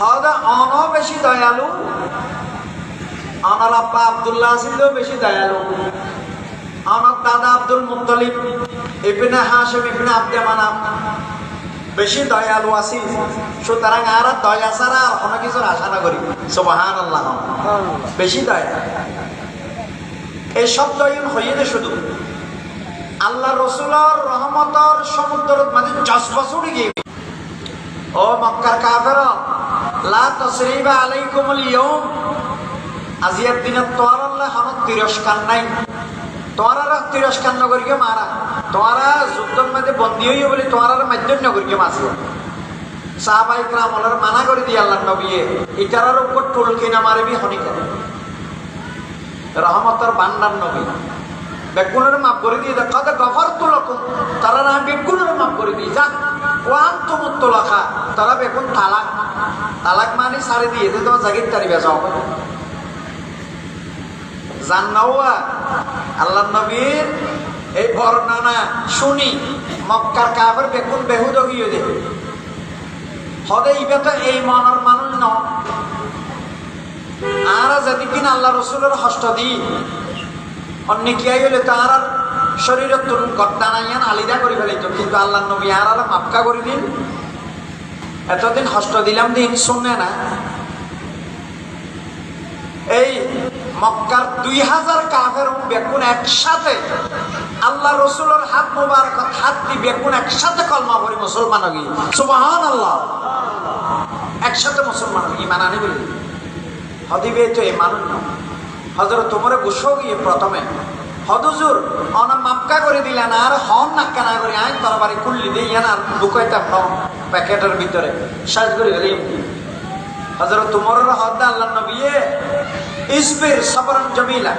হদা on বেশি দয়ালু। আমার আব্বা আব্দুল্লাহ ছিল বেশি দয়ালু। আমার দাদা আব্দুল মুত্তলিব, ইবনে হাশিম, ইবনে আব্দে মানাব বেশি দয়ালু আছি। সুতরাং আর দয়া ছাড়া আর কোনো কিছুর আশা না করি। সুবাহান আল্লাহ বেশি দয়া। এই সব দয়ন হইয়ে শুধু। আল্লাহ রসুলর রহমতর সমুদ্র মানে বছর গিয়ে। ও মক্কার কাফের লা তসরিবা আলাইকুমুল ইয়াউম। আজিয়ার দিনে তোর আল্লাহ হনত তিরস্কার নাই। তোরারা তিরস্কার নগরীকে মারা। তোরা যুদ্ধের মধ্যে বন্দী হইয়া বলে তোরার মাধ্যম নগরীকে মাসি সাহাবাই ক্রামলের মানা করে দিয়ে আল্লাহ নবিয়ে, ইটারার উপর টুলকি না মারবি হনিকা। রহমতর বান্নার নবী। বেগুনের মাপ করে দিয়ে দেখ কত গফর তুলকুম তারা বেগুনের মাপ করে দিয়ে যাক ওয়ান তুমুত তুলখা তারা বেগুন তালাক তালাক মানে সারে দিয়ে দে তোমার জাগির তারি বেজাও জান্নাওয়া আল্লাহ নবীর এই বর্ণনা শুনি মক্কার কাবের বেগুন বেহুদ গিয়ে দে হদে ইবে তো এই মনের মানুষ ন। আর যদি কিনা আল্লাহ রসুলের হস্ত দি, অন্য কি হইলে তার আর শরীরের তুলুন গদ্দা নাইয়ান আলিদা করে ফেলিত কিন্তু আল্লাহ নবী আর আর মাপকা করে দিন এতদিন হস্ত দিলাম দিন শুনে না। এই মক্কার দুই হাজার কাফের বেকুন একসাথে, আল্লাহ রসুলের হাত মোবারক হাত দি বেগুন একসাথে কলমা ভরি মুসলমান গিয়ে সুবাহান আল্লাহ একসাথে মুসলমান ইমান আনি বলি। হদিবে তো এই মানুষ না হজর তোমার গুসো গিয়ে প্রথমে হদুজুর অনা মাপকা করে দিলেন, আর হন নাক্কা না করে, আইন তরবারি খুললি ইয়ান আর ঢুকাইতাম ন প্যাকেটের ভিতরে। সাজ করে গেলি হজরত তোমার হদ্দা আল্লাহ নবিয়ে ইসবির সবরন জমিলা।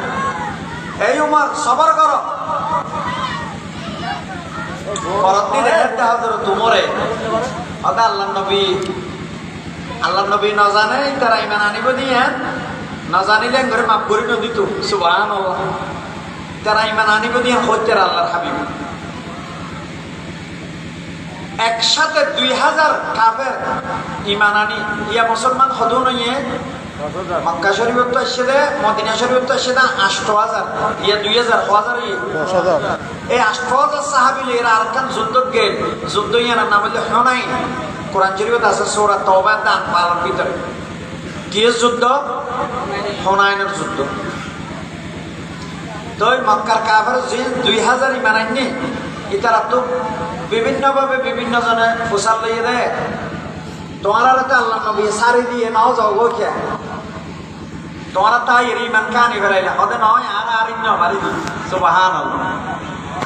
এই উমর, সবর করো। আল্লাহ নবী আল্লাহ নবী ন জানে তারা ইমান আনিব দিয়ে ন জানিলে ঘরে মাফ করে নদিত সুবাহ তারা ইমান আনিব দিয়ে হচ্ছে আল্লাহর হাবিব। একসাথে দুই হাজার কাফের ইমান আনি ইয়া মুসলমান হদু নইয়ে মক্কা শরীফের তো আসছে দে মদিনা শরীফের তো আসছে দে আষ্ট হাজার ইয়া দুই হাজার হাজার এই আষ্ট হাজার সাহাবিল এরা আর কান যুদ্ধ গেল যুদ্ধ ইয়ার নাম হইলে হনাই কোরআন শরীফত আছে সৌরা তবা দান পালন ভিতরে। কি যুদ্ধ? হনাইনের যুদ্ধ। তো ওই মক্কার কাফের যে দুই হাজার ইমান আইনি ইতারা তো বিভিন্নভাবে বিভিন্ন জনে ফুসাল লইয়ে দেয়। তোমার তো আল্লাহ নবী সারি দিয়ে নাও যাও গো কে। তোমার তাই এর ইমান কানি বেড়াইলে? হদে নয়, আর আর ইন্ন মারি দি সুবাহান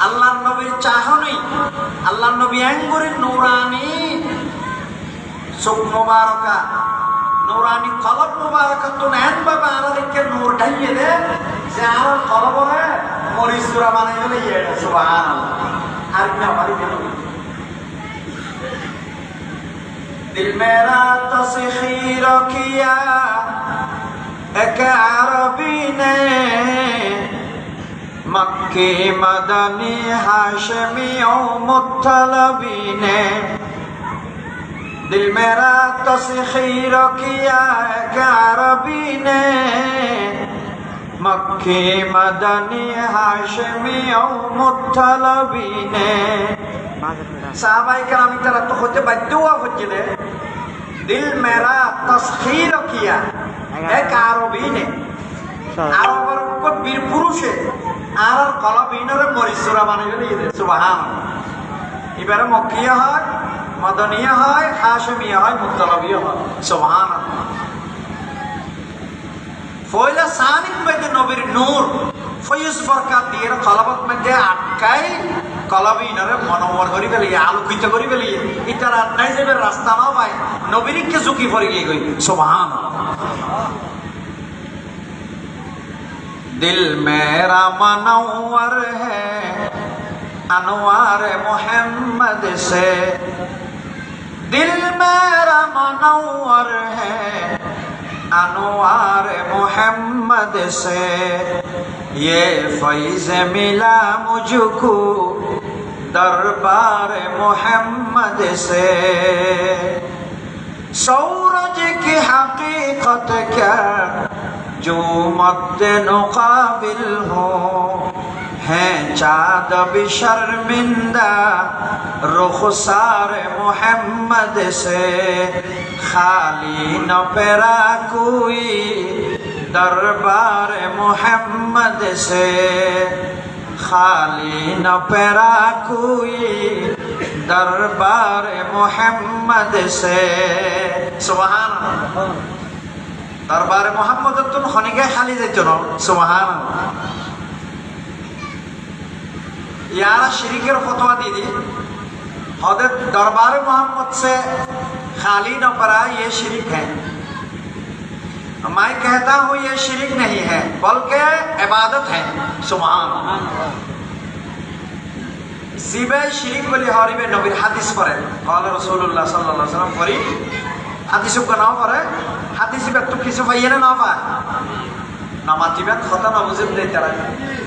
আল্লাহ নবীর চাহনি, আল্লাহ নবী অ্যাঙ্গুরের নৌরানি চোখ মোবারকা, নৌরানি কলব মোবারকা তো নেন বাবা আর নূর ঢাইয়ে দে যে আর কলবরে মরিচুরা মানে গেলে ইয়ে সুবান আর কি আমার দিল মেরা তসখি রখিয়া, এক আরবি নে। মক্কি মদনী হাশমি ও মুত্তালবি নে। دل میرا تسخیر کیا ایک عربی نے مکی মদনি হাশমি ও মুতলবিনে। সাহাবাই کرام তারা তো হতে বাধ্য হওয়া হচ্ছিল। দিল মেরা তাসখির কিয়া। عربی نے আরবর উপর বীর পুরুষে। আর কলবিনরে কলা মানে গলি সুবহান এবারে মক্কিয়া হয়, মদনীয় হয় হাসমিয়া হয় মুক্তলবীয় হয়। সুবাহান ফয়লা সানিক মধ্যে নবীর নূর ফয়ুস বরকাত দিয়ে কলাবত মধ্যে আটকাই কলাবিনরে মনোবর করি পেলিয়ে আলোকিত করি পেলিয়ে ইটার আর নাই যাবে রাস্তা না পায় নবীরিককে ঝুঁকি পড়ে গিয়ে গই সোভান দিল মেরা মানাওয়ার হে, আনোয়ার মোহাম্মদ সে। দিল মেরা মানাওয়ার হে انوار محمد سے یہ فیض ملا مجھ کو دربار محمد سے۔ سورج کی حقیقت کیا جو مد نقابل ہو؟ হ্যাঁ চাঁদ শর্মিন্দা রোখসার মোহাম্মদ সে খালি নপেরা কুই, দরবার মোহাম্মদ সে খালি নপেরা কুই, দরবার মোহাম্মদ সে। সুবহান দরবার মোহাম্মদ তুন খনিকে খালি যেত না। সুবহান یارہ شریکر فتویٰ دی دی حضرت دربار محمد سے خالی نہ پڑا یہ شریک ہے میں کہتا ہوں یہ شریک نہیں ہے بلکہ عبادت ہے سبحان زیبہ شریک بلی حریب نبیر حدیث پر ہے قال رسول اللہ صلی اللہ علیہ وسلم پری حدیث کو نام پر ہے حدیث پر تو کسی فیرے نے پر ہے نماتی بیت خطا نمزب دیتے رہے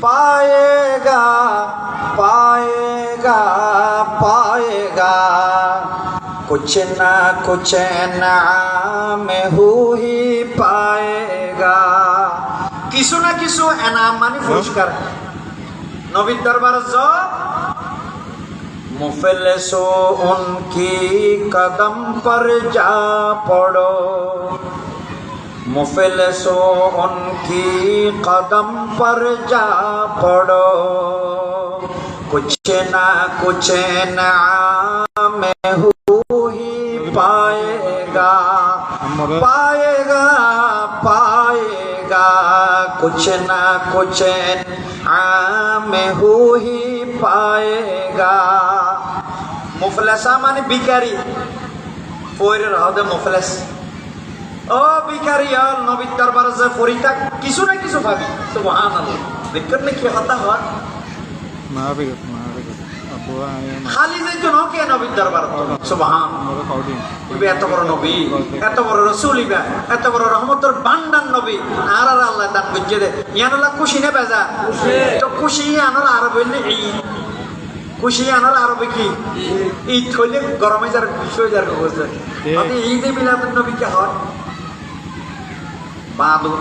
پائے گا پائے گا پائے گا۔ کچھ نہ کچھ انعام ہو ہی پائے گا۔ کسو نہ کسو انعام مانی মানে کر۔ نوی دربار مفل مفلسو ان کی قدم پر جا پڑو۔ مفلسو ان کی قدم پر جا پڑو۔ کچھ نہ کچھ نعام ہو ہی پائے گا پائے گا پائے گا۔ کچھ نہ کچھ نعام ہو ہی پائے گا۔ مفلسہ مانے بیکاری پوری رہا دے مفلس۔ ও বিকারি আর নবীর দরবারে যে কিছু না কিছু ভাবি। তো মহান আলো বিকট না কি হতা হয়. Apo ayan. খালি নবীর দরবার সুবহান ইবে এত বড় নবী এত বড় রসুল ইবা এত বড় রহমতর বান্দান নবী। আর আর আল্লাহ দান বুঝে দে। ইয়ানুল্লাহ খুশি নে বেজা? তো খুশি আনার আরব হইলে ঈদ। খুশি আনার আরবে কি? ঈদ হইলে গরমে যার বিশ্ব যার আপনি ঈদে বিলাদুন নবী কে হয়। বাদুর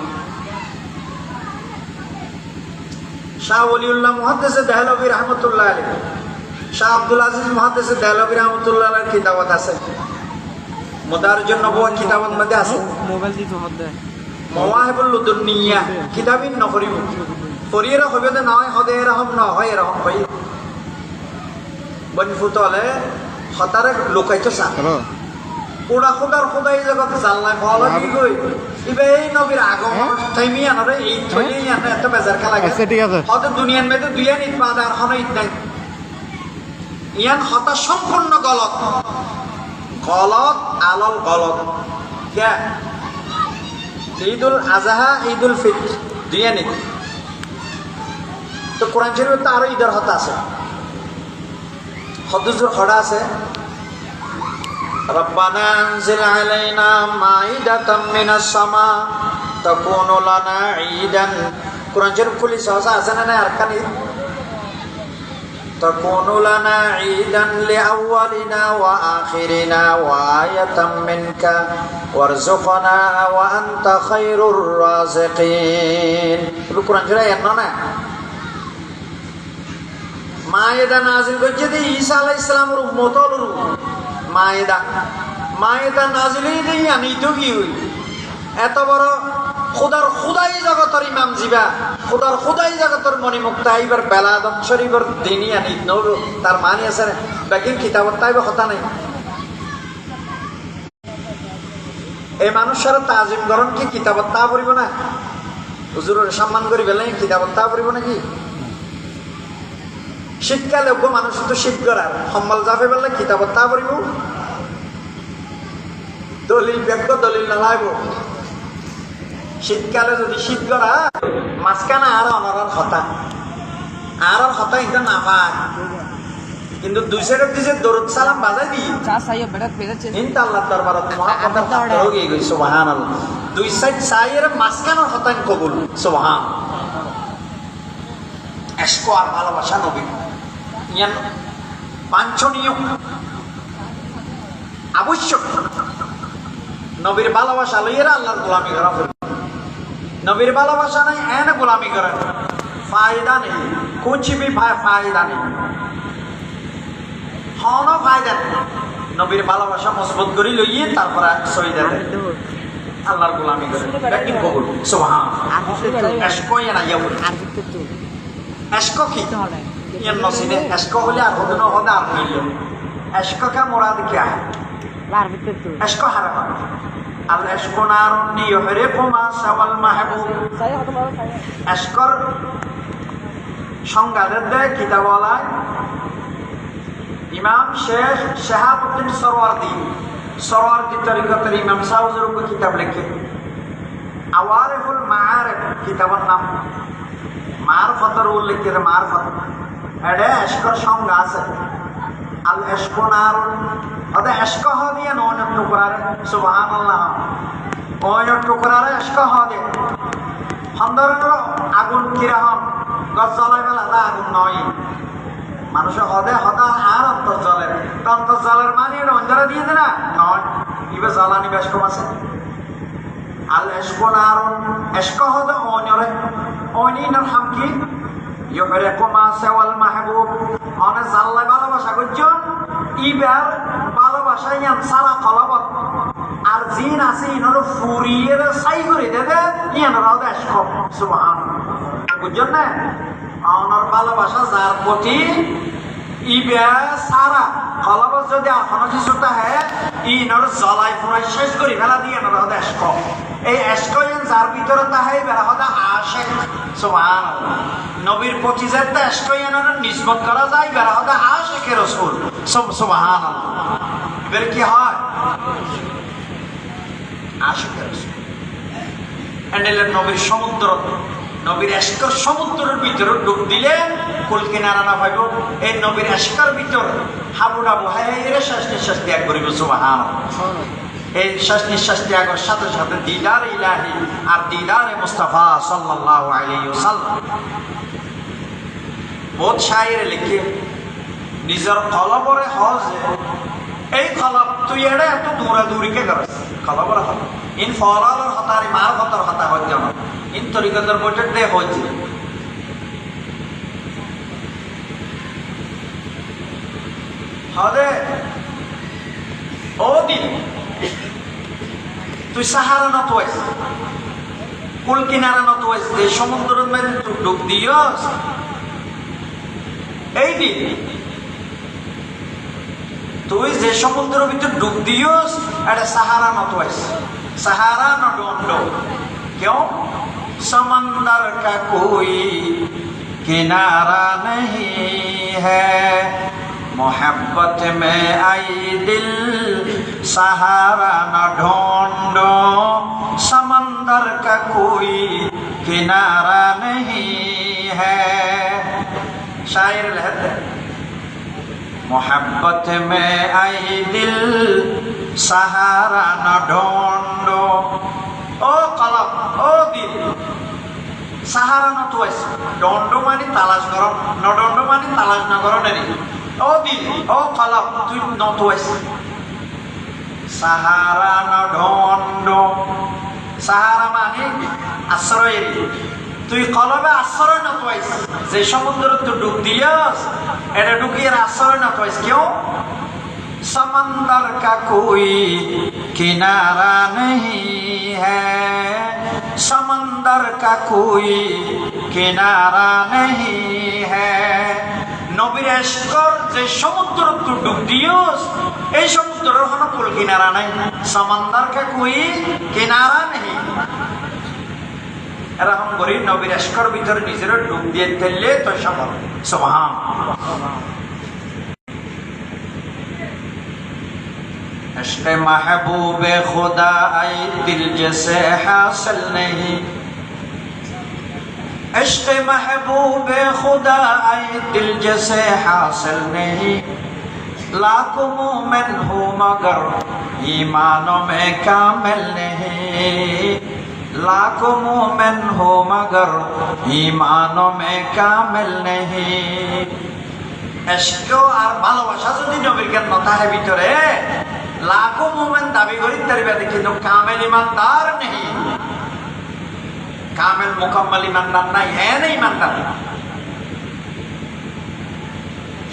শাহ ওলিউল্লাহ মুহাদ্দিসে দেহলবী রহমতুল্লাহ আলাইহি। শাহ আব্দুল আজিজ মুহাদ্দিসে দেহলবী রহমতুল্লাহ আলাইহির কিতাবত আছে। মুদারজুন নবুয়া কিতাবত মধ্যে আছে। Mobile dito hotde. মওয়াহিবুল লুদুনিয়া কিতাবিন নকরিব পরিয়ের হবে না নয় হদে এরকম ন হয় এরকম হই। বনফুতলে হতারে লোকাইতো সা কোড়া খোদার খোদাই জগত জানলাই ফলা কি কই? ইবে এই নবীর আগমন টাইমি আনরে এই থইলে আনে এত বেজার খেলা আচ্ছা, ঠিক আছে। হত দুনিয়ার মধ্যে দুইয়ান ঈদ বাদ আর হন ঈদ নাই। ইয়ান হতা সম্পূর্ণ গলত। গলত আলল গলত। কে? ঈদুল আজহা ঈদুল ফিতর দুইয়ান ঈদ। তো কোরআন শরীফে তো আরও ঈদের হতা আছে। হদুজুর হড়া আছে। ربنا انزل علينا مائدة من السماء تكون لنا عيدا কোরআন শরীফ খুলি সহসা আছে না না আরকান ঈদ تكون لنا عيدا لأولنا وآخرنا وآية منك وارزقنا وأنت خير الرازقين القرآن شريف এন্ন মায়েদা নাজিল করছে যে ঈসা আলাহ ইসলামের উম্মতল মায়েদা। মায়েদা নাজিলেই দেই আনি তো কি হই। এত বড় খুদার খুদাই জগতর ইমাম জিবা, খুদার খুদাই জগতর মণিমুক্তা এইবার বেলাদম শরীফর দিনই আনি নৌর, তার মানি আছে না বাকি কিতাবত তাইবে কথা নাই। এই মানুষের তাজিম গরম কি কিতাবত তা পড়িব না? হুজুরের সম্মান করি বেলাই কিতাবত তা পড়িব নাকি? শীতকালে গো মানুষ তো শীত করার সম্বল যাবে বললে কিতাবত তা পড়িব। দলিল ব্যাগ দলিল নালাইব। শীতকালে যদি শীত গড়া মাঝখানে আর অনরার হতা। আর আর হতা কিন্তু না পায় কিন্তু দুই সাইডের দিছে দরুদ সালাম বাজাই দি। ইনতা আল্লাহ দরবারত মহাপতার হাত হয়ে গই সুবহানাল্লাহ। দুই সাইড সাইয়ের মাঝখানের হতান কবুল সুবহান। এসকো আর ভালোবাসা নবী বাঞ্ছনীয় আবশ্যক। নবীর ভালোবাসা লইয়েরা আল্লাহর গোলামি করা নবীর ভালোবাসা নাই এনে গোলামি করে ফায়দা নেই কুচি ফায়দা নেই। হন ফায়দা নেই। নবীর ভালোবাসা মজবুত করে লইয়ে তারপরে দেয় আল্লাহর গোলামি করে ব্যাকিং কবুল। সুবহান। এসকো ইয়ানা ইয়াবুল এসকো কি? ইয়ান নসিনে এসকো হলে আর হদন হদা আর হইল এসকো কা মুরাদ কি আছে এসকো হারাম আল এসকো নারুন ইউহরিকু মা সাওয়াল মাহবুব। এসকর সংজ্ঞাদের দেয় কিতাবলায় ইমাম শেখ শেহাবুদ্দিন সরওয়ার্দি। সরওয়ার্দি তরিকতের ইমাম সাহুজের উপর কিতাব লেখে? আওয়ারেফুল মাআরিফ কিতাবের নাম। মারফতের উল্লেখ মারফত। এটা এসকর সংজ্ঞা আছে। আল এসকো নারুন। অদে এস্ক হ দিয়ে নয় টুকরারে। সুবহানাল্লাহ। অয় টুকরারে এস্ক হ দিয়ে সন্দর্ভের আগুন কীরকম গছ জ্বলাই পেলা তা আগুন নয়। মানুষের হদে হদা আর অন্তর জলের তো অন্তর জলের মানে এটা অঞ্জরা দিয়ে দে না নয়। ইবে জ্বালানি বেশ কম আছে। আল এসকো আর এস্ক হদে অন্যরে অনিনার হাম মাহবুব। অনে জাল্লাই ভালোবাসা করছ ইবার ভালোবাসা ইয়ান সারা কলবত আর জিন আছে, ইনর ফুরিয়ে সাই করে দেবে ইয়ানোর হদে এস্ক সুবহান। বুঝছেন না? অনর ভালোবাসা যার প্রতি ইবে সারা কলবত যদি এখনও কিছুটা হে, ইনর জলাই পুরাই শেষ করি, ফেলা দিয়ে এনর হদে এস্ক এই এস্কয়েন যার ভিতরে তাহে বেড়া হদে আশেক সুবহান নবীর প্রতি যাতে এস্কয়েনের নিসবত করা যায় বেড়া হদে আশেকে রসুল সুবহান এবার কি হয়? আশেকে রসুল এন্ডেলের নবীর সমুদ্র নবীর এস্কর সমুদ্রের ভিতরে ডুব দিলে, কুল কিনারা না পাইব এই নবীর এস্কর ভিতর হাবু ডাবু হাই রে শ্বাস নিঃশ্বাস ত্যাগ করিব সুবাহান এই শ্বাস নিঃশ্বাস ত্যাগের সাথে সাথে দিদার ইলাহি আর দিদারে মুস্তাফা ওয়াসাল্লাম। বহুত শায়ের লিখে, নিজের কলবরে হজ এই কলব তুই এড়ে এত দূরা দূরিকে করস কলবর হল। ইন ফলালর হতারি মার হতার হতা হজ্জ আমার ইন তরিকতর বইটার দে হজ্জ হদে, ও দিন তুই সাহারা না তোয়াইস কুল কিনারা না তোয়াইস যে সমুদ্রের মধ্যে তুই ডুব দিয়স। এই দিন তুই যে সমুদ্রের ভিতরে ডুব দিয়স, এটা সাহারা তোয়াইস সাহারা না নদণ্ড কেউ? সমন্দর কা কোই কিনারা নহীঁ হ্যাঁ मोहब्बत में आई दिल सहारा न ढूंढो समंदर का कोई किनारा नहीं है शायर लहते मोहब्बत में आई दिल सहारा न ढूंढो ও কলম ও দিল সাহারা নত আছে দণ্ড মানে তালাশ কর নদণ্ড মানে তালাশ নগর নেনি ও Odi, o kalap to northwest. Sahara na. Sahara মানে আশ্রয়ের তুই কলবে আশ্রয় না পাইস যে সমুদ্র ডুব দিয়াস এটা ডুকিয়ে আশ্রয় না পাইস কেউ সমন্দর কা কোই কিনারা নেই হ্যাঁ সমন্দর কা কোই কিনারা নেই হ্যাঁ নবীর এসকর যে সমুদ্র টুটুক দিয়স এই সমুদ্রের হন কুল কিনারা নাই। কুই, কিনারা নেই। এরকম নবীর এসকর ভিতরে নিজের ডুব দিয়ে তেললে তো সফল। সমাহাম عشق محبوب خدا اے دل جیسے عشق محبوب خدا آئے دل جیسے حاصل نہیں لاکھوں مومن ہوں مگر ایمانوں میں کامل نہیں لاکھوں مومن ہو مگر ایمانوں میں کامل نہیں عشق আর ভালোবাসা যদি নবীর কেন তাহে ভিতরে লাখো মোমেন দাবি করিতে পারবে কিন্তু কামেল ইমানদার নেই কামেল মোকাম্মল ইমানদার নাই এন ইমানদার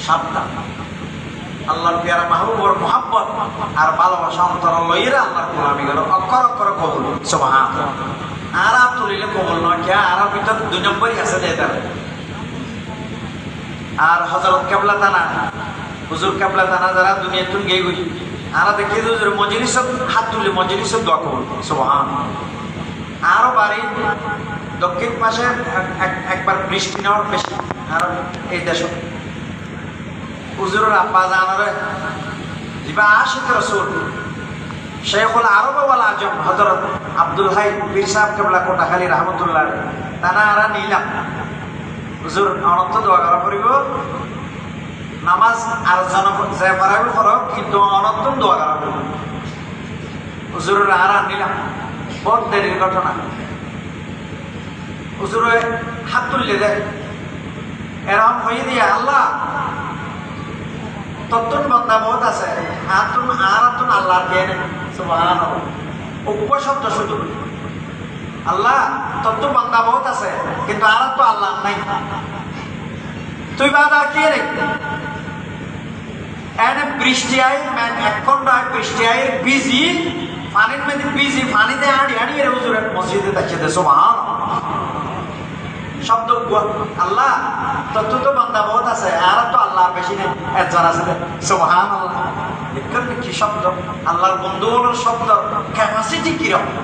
সাবধান। আল্লাহর পেয়ারা মাহবুবর মোহাব্বত আর ভালোবাসা অন্তর লইরা আল্লাহর গোলামি করো অক্ষর অক্ষর কবুল সুবহান আর তুলিলে কবুল নয়, কে আর ভিতর দুই নম্বরই আছে দে তার। আর হজরত কেবলা তানা, হুজুর কেবলা তানা যারা দুনিয়া গিয়ে গই আর দেখি হুজুর মজলিস হাত তুলে মজলিস দোয়া কবুল সুবহান আরও বাড়ি, দক্ষিণ পাশে এক- এক- একবার বৃষ্টি নেওয়ার বেশি আর এই দেশ। হুজুরের আব্বা জানারে যিবা আশিক রসুল শেখুল আরব ওয়াল আজম হজরত আব্দুল হাই পীর সাহেব কেবলা কোটাখালী রহমতুল্লাহ তানা আরা নিলাম। হুজুর অনন্ত দোয়া করা পড়িব। নামাজ আর জন যে পারাবি করো কিন্তু অনন্ত দোয়া করা পড়িব। হুজুরের আর নিলাম। দেরির ঘটনা। হুজুরে হাত তুললে দেয়। এরকম হয়ে দিয়ে আল্লাহ তত্তুন বন্দা বহুত আছে। হাতুন আর হাতুন আল্লাহ দিয়ে উপশব্দ শুধু। আল্লাহ তোর তো বান্দা বহুত আছে, কিন্তু আর তো আল্লাহ নাই। তুই বাদার কে রে? এনে বৃষ্টি আই এখন রায় বৃষ্টি আই বিজি পানির মধ্যে বিজি পানিতে হাঁড়ি হাঁড়ি এর হুজুরে মসজিদে দেখছে দেশো মহান। শব্দ আল্লাহ, তোর তো বান্দা বহুত আছে, আর তো আল্লাহ বেশি নেই, একজন আছে সোহান আল্লাহ কি শব্দ। আল্লাহর বন্ধু হলোর শব্দ। ক্যাপাসিটি কীরকম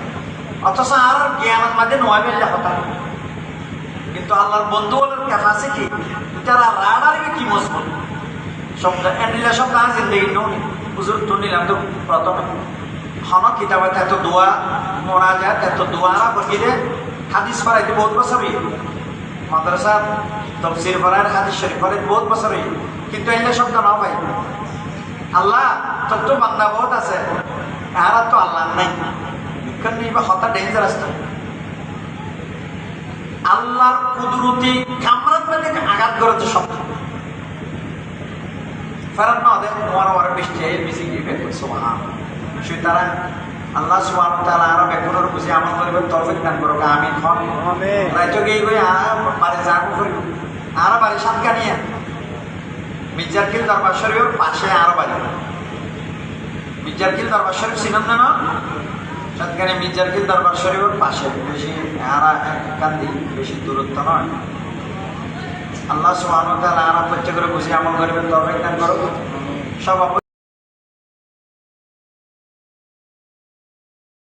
অথচ আর জ্ঞানের মাঝে নয় বেলে হতা কিন্তু আল্লাহর বন্ধু হলের ক্যাপাসিটি তারা রাডারে কি মজবুত? শব্দ এনিলে শব্দ আজ জিন্দগি নুন হুজুর, তো নিলাম তো প্রথমে। হন কিতাবে এত দোয়া যায় এত দোয়া না বকিরে হাদিস পড়াইতে বহুত বছর মাদ্রাসা তফসির হাদিস শরীফ বহুত বছর কিন্তু এনিলে শব্দ না ভাই আল্লাহ তোর তো বান্দা বহুত আছে। তো আল্লাহ নাই। বিজ্ঞান নিবা হতা ডেঞ্জারাস তো? আল্লাহর কুদরতি কামরাত মানে আঘাত করেছে শব্দ ফেরাত না দেখ তোমার আমার বৃষ্টি বেশি কি বের করছ মহা সুতরাং আল্লাহ আর বেকুনের বুঝি আমল দান করুক আমিন। খন রাইতো গই গই আর বাড়ি যাকু করিব। আর বাড়ি সাতকা নিয়ে মির্জারকিল দরবার শরীফের পাশে আর বাড়ি। মির্জারকিল দরবার শরীফ চিনেন না সাতকানে মির্জারকিল দরবার শরীফের পাশে। বেশি আর কান্দি বেশি দূরত্ব নয়। আল্লাহ সুবহানাহু ওয়া তাআলা আর প্রত্যেকের বুঝি আমল করিবেন তৌফিক দান করুক। সব